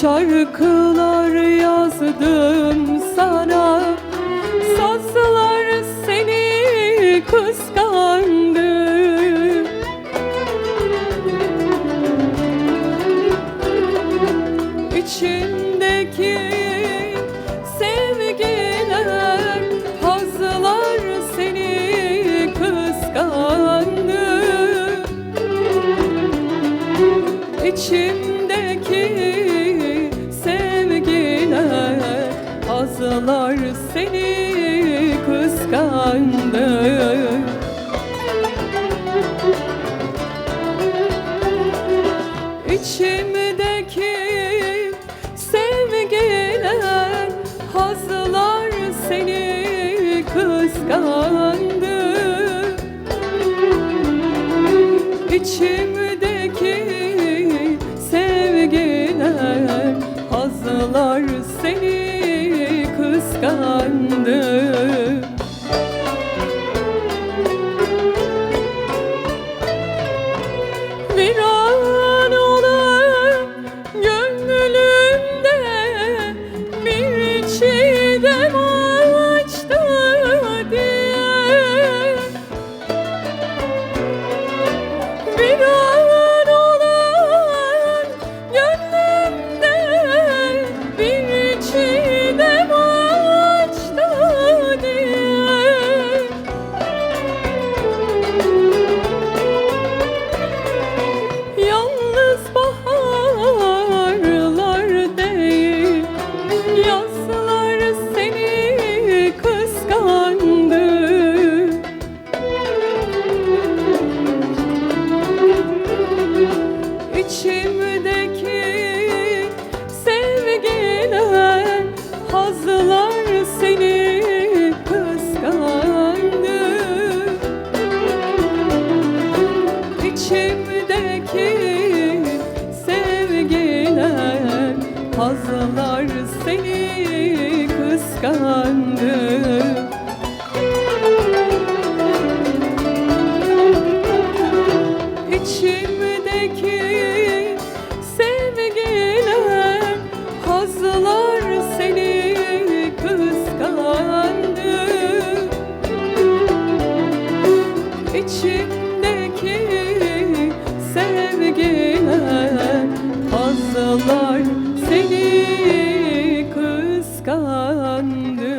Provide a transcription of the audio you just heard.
Şarkılar yazdım sana. Sazlar seni kıskandı. İçimdeki sevgiler Hazlar seni kıskandı. İçimdeki Hazlar seni kıskandı İçimdeki sevgiler Hazlar seni kıskandı. İçimdeki kıskandı Bir an olur gönlümde bir çiğdem Hazlar seni kıskandı İçimdeki sevgiler Hazlar seni kıskandı. İçimdeki efendim